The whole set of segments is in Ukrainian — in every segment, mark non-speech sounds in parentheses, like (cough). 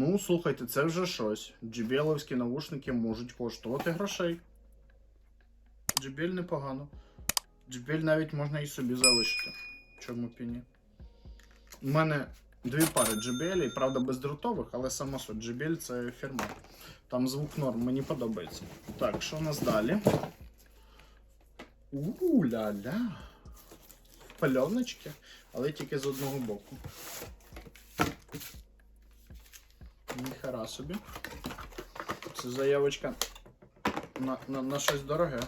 Ну, слухайте, це вже щось. JBL-овські навушники можуть коштувати грошей. JBL непогано. JBL навіть можна і собі залишити. Чому б і ні? У мене дві пари JBL, правда, бездротових, але само суть JBL це фірма. Там звук норм, мені подобається. Так, що у нас далі? У-ля-ля. Пальоночки, але тільки з одного боку. Ніхера собі. Це заявочка на, на, на щось дороге.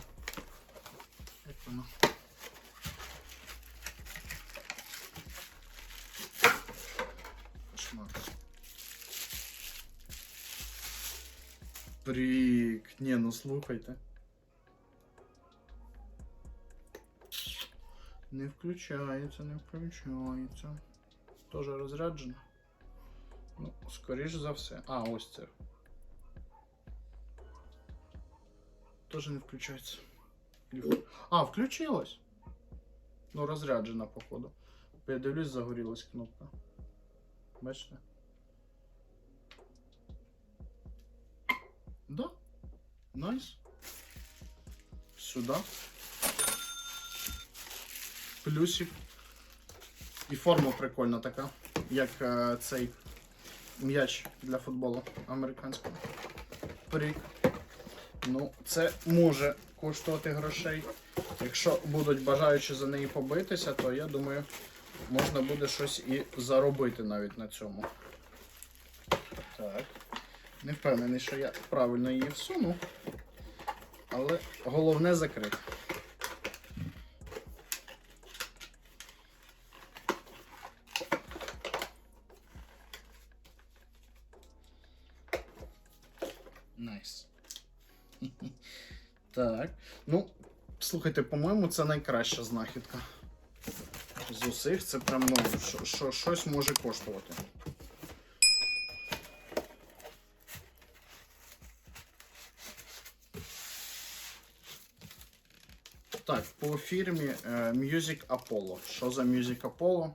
Як воно? Прик. Ні, ну слухайте. Не включається, не включається. Тоже розряджено. Ну, скоріш за все. А, ось це. Тоже не включається. А, включилось. Ну, розряджена, походу. Я дивлюсь, загорілась кнопка. Бачите? Да. Найс. Сюда. Плюсик. І форма прикольна така, як е, цей м'яч для футболу американського. Прик. Ну, це може коштувати грошей. Якщо будуть бажаючі за неї побитися, то я думаю, можна буде щось і заробити навіть на цьому. Так. Не впевнений, що я правильно її всуну. Але головне закрити. Найс. (laughs) Так. Ну, слухайте, по-моєму, це найкраща знахідка. З усіх це прям ну, що- що- щось може коштувати. Так, по фірмі е, Music Apollo. Що за Music Apollo?